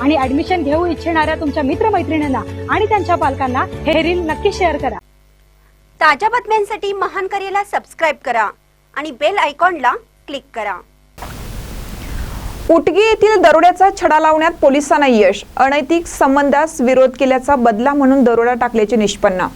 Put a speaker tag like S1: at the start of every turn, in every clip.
S1: आणि ऍडमिशन घेऊ इच्छिणाऱ्या तुमच्या मित्रमैत्रिणींना आणि त्यांच्या पालकांना हे रील नक्की शेअर करा.
S2: ताज्या बातम्यांसाठी महान करेला सबस्क्राईब करा आणि बेल आयकॉनला क्लिक करा.
S3: उटगी येथील दरोड्याचा छडा लावण्यात पोलिसांना यश अनैतिक संबंधास विरोध केल्याचा बदला म्हणून दरोडा टाकल्याचे निष्पन्न.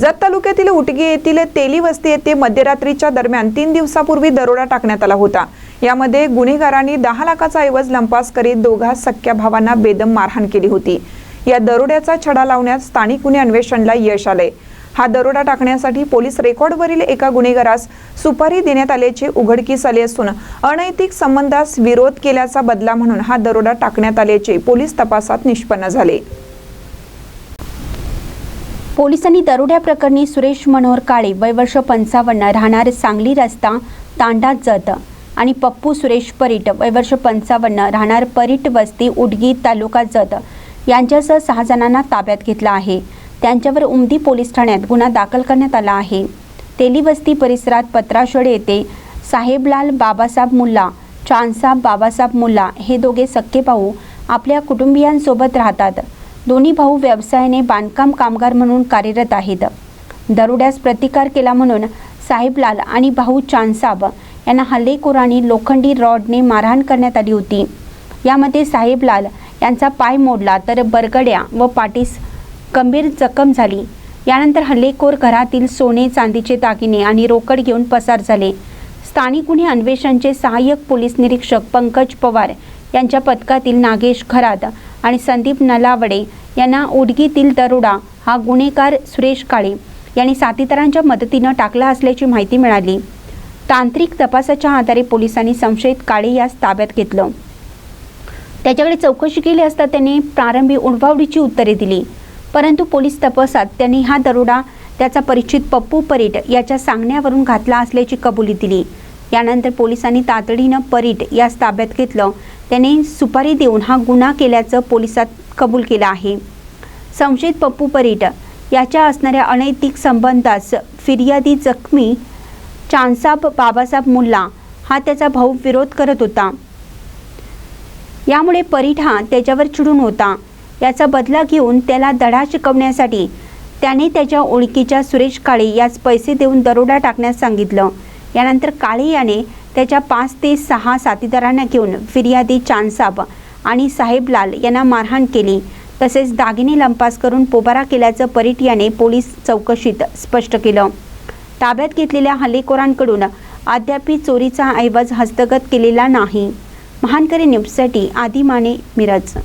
S3: जत तालुक्यातील उटगी येथील तेली वस्ती येथे मध्यरात्रीच्या दरम्यान तीन दिवसापूर्वी दरोडा टाकण्यात आला होता. यामध्ये गुन्हेगारांनी दहा लाखाचा ऐवज लंपास करीत दोघा सख्या भावांना बेदम मारहाण केली होती. या दरोड्याचा छडा लावण्यात स्थानिक गुन्हे अन्वेषणला यश आले हा दरोडा टाकण्यासाठी पोलीस रेकॉर्डवरील एका गुन्हेगारास सुपारी देण्यात आल्याचे उघडकीस आले असून अनैतिक संबंधास विरोध केल्याचा बदला म्हणून हा दरोडा टाकण्यात आल्याचे पोलीस तपासात निष्पन्न झाले.
S2: पोलिसांनी दरोड्या प्रकरणी सुरेश मनोहर काळे वय वर्ष पंचावन्न राहणार सांगली रस्ता तांडा जत. आणि पप्पू सुरेश परीट वय वर्ष पंचावन्न राहणार परीट वस्ती उडगी तालुका जत. यांच्यासह सहा जणांना ताब्यात घेतला आहे. त्यांच्यावर उमदी पोलीस ठाण्यात गुन्हा दाखल करण्यात आला आहे. तेलीवस्ती परिसरात पत्राशोड येथे साहेबलाल बाबासाहेब मुल्ला चांदसाब बाबासाहेब मुल्ला हे दोघे सख्खे भाऊ आपल्या कुटुंबियांसोबत राहतात. दोन्ही भाऊ व्यवसायाने बांधकाम कामगार म्हणून कार्यरत आहेत. दरोड्यास प्रतिकार केला म्हणून साहेबलाल आणि भाऊ चांदसाब यांना हल्लेखोरांनी लोखंडी रॉडने मारहाण करण्यात आली होती. यामध्ये साहेबलाल यांचा पाय मोडला तर बरगड्या व पाटीस गंभीर जखम झाली. यानंतर हल्लेखोर घरातील सोने चांदीचे दागिने आणि रोकड घेऊन पसार झाले. स्थानिक गुन्हे अन्वेषणचे सहाय्यक पोलीस निरीक्षक पंकज पवार यांच्या पथकातील नागेश खरात आणि संदीप नलावडे यांना उडगीतील दरोडा हा गुन्हेगार सुरेश काळे यांनी साथीदारांच्या मदतीनं टाकला असल्याची माहिती मिळाली. तांत्रिक तपासाच्या आधारे पोलिसांनी संशयित काळे यास ताब्यात घेतलं. त्याच्याकडे चौकशी केली असता त्यांनी प्रारंभी उडवावडीची उत्तरे दिली. परंतु पोलीस तपासात त्यांनी हा दरोडा त्याचा परिचित पप्पू परीट याच्या सांगण्यावरून घातला असल्याची कबुली दिली. यानंतर पोलिसांनी तातडीनं परीट यास ताब्यात घेतलं. त्याने सुपारी देऊन हा गुन्हा केल्याचं पोलिसात कबूल केलं आहे. संशयित पप्पू परीट याच्या असणाऱ्या अनैतिक संबंधास फिर्यादी जखमी चांदसाब बाबासाहेब मुल्ला हा त्याचा भाऊ विरोध करत होता. यामुळे परिठा हा त्याच्यावर चिडून होता. याचा बदला घेऊन त्याला धडा शिकवण्यासाठी त्याने त्याच्या ओळखीच्या सुरेश काळे यास पैसे देऊन दरोडा टाकण्यास सांगितलं. यानंतर काळे याने त्याच्या पाच ते सहा साथीदारांना घेऊन फिर्यादी चांदसाब आणि साहेबलाल यांना मारहाण केली. तसेच दागिने लंपास करून पोबारा केल्याचं परीट याने पोलीस चौकशीत स्पष्ट केलं. ताब्यात घेतलेल्या हल्लेखोरांकडून अद्यापी चोरीचा ऐवज हस्तगत केलेला नाही. महानकरी न्यूजसाठी आदिमाने मिरज.